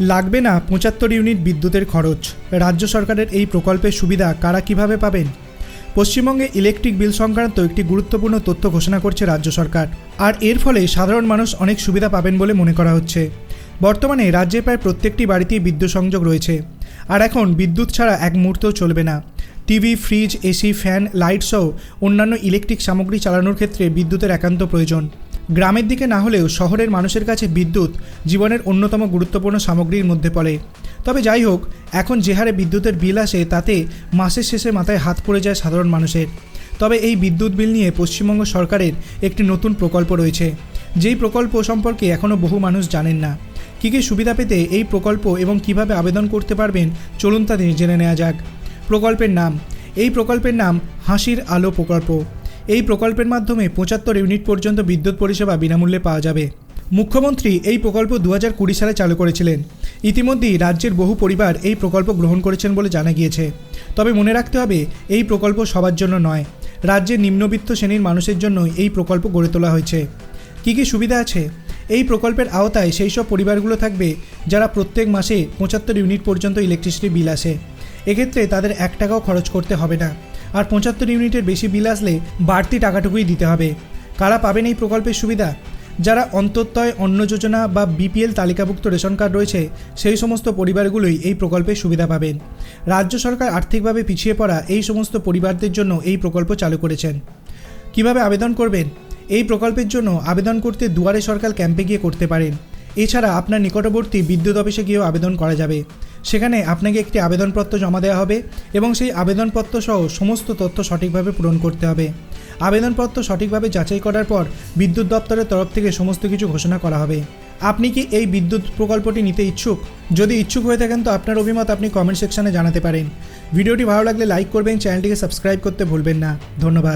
লাগবে না পঁচাত্তর ইউনিট বিদ্যুতের খরচ। রাজ্য সরকারের এই প্রকল্পের সুবিধা কারা কীভাবে পাবেন? পশ্চিমবঙ্গে ইলেকট্রিক বিল সংক্রান্ত একটি গুরুত্বপূর্ণ তথ্য ঘোষণা করছে রাজ্য সরকার। আর এর ফলে সাধারণ মানুষ অনেক সুবিধা পাবেন বলে মনে করা হচ্ছে। বর্তমানে রাজ্যে প্রায় প্রত্যেকটি বাড়িতেই বিদ্যুৎ সংযোগ রয়েছে। আর এখন বিদ্যুৎ ছাড়া এক মুহূর্তেও চলবে না। TV, fridge, AC, fan, light সহ অন্যান্য ইলেকট্রিক সামগ্রী চালানোর ক্ষেত্রে বিদ্যুতের একান্ত প্রয়োজন। গ্রামের দিকে না হলেও শহরের মানুষের কাছে বিদ্যুৎ জীবনের অন্যতম গুরুত্বপূর্ণ সামগ্রীর মধ্যে পড়ে। তবে যাই হোক, এখন যে হারে বিদ্যুতের বিল আসে, তাতে মাসের শেষে মাথায় হাত পড়ে যায় সাধারণ মানুষের। তবে এই বিদ্যুৎ বিল নিয়ে পশ্চিমবঙ্গ সরকারের একটি নতুন প্রকল্প রয়েছে। যেই প্রকল্প সম্পর্কে এখনও বহু মানুষ জানেন না। কী কী সুবিধা পেতে এই প্রকল্প এবং কীভাবে আবেদন করতে পারবেন, চলুন তা জেনে নেওয়া যাক। প্রকল্পের নাম, এই প্রকল্পের নাম হাসির আলো প্রকল্প। এই প্রকল্পের মাধ্যমে পঁচাত্তর ইউনিট পর্যন্ত বিদ্যুৎ পরিষেবা বিনামূল্যে পাওয়া যাবে। মুখ্যমন্ত্রী এই প্রকল্প দু কুড়ি সালে চালু করেছিলেন। ইতিমধ্যেই রাজ্যের বহু পরিবার এই প্রকল্প গ্রহণ করেছেন বলে জানা গিয়েছে। তবে মনে রাখতে হবে, এই প্রকল্প সবার জন্য নয়। রাজ্যের নিম্নবিত্ত শ্রেণির মানুষের জন্য এই প্রকল্প গড়ে তোলা হয়েছে। কী কী সুবিধা আছে? এই প্রকল্পের আওতায় সেই সব পরিবারগুলো থাকবে যারা প্রত্যেক মাসে পঁচাত্তর ইউনিট পর্যন্ত ইলেকট্রিসিটি বিল আসে। এক্ষেত্রে তাদের এক টাকাও খরচ করতে হবে না। আর পঁচাত্তর ইউনিটের বেশি বিল আসলে বাড়তি টাকাটুকুই দিতে হবে। কারা পাবেন এই প্রকল্পের সুবিধা? যারা অন্তর্তয় অন্ন যোজনা বা বিপিএল তালিকাভুক্ত রেশন কার্ড রয়েছে, সেই সমস্ত পরিবারগুলোই এই প্রকল্পের সুবিধা পাবেন। রাজ্য সরকার আর্থিকভাবে পিছিয়ে পড়া এই সমস্ত পরিবারদের জন্য এই প্রকল্প চালু করেছেন। কীভাবে আবেদন করবেন? এই প্রকল্পের জন্য আবেদন করতে দুয়ারে সরকার ক্যাম্পে গিয়ে করতে পারেন। এছাড়া আপনার নিকটবর্তী বিদ্যুৎ অফিসে গিয়েও আবেদন করা যাবে। সেখানে আপনাকে একটি আবেদনপত্র জমা দেওয়া হবে এবং সেই আবেদনপত্র সহ সমস্ত তথ্য সঠিকভাবে পূরণ করতে হবে। আবেদনপত্র সঠিকভাবে যাচাই করার পর বিদ্যুৎ দপ্তরের তরফ থেকে সমস্ত কিছু ঘোষণা করা হবে। আপনি কি এই বিদ্যুৎ প্রকল্পটি নিতে ইচ্ছুক? যদি ইচ্ছুক হয়ে থাকেন তো আপনার অভিমত আপনি কমেন্ট সেকশনে জানাতে পারেন। ভিডিওটি ভালো লাগলে লাইক করবেন চ্যানেলটিকে সাবস্ক্রাইব করতে ভুলবেন না। ধন্যবাদ।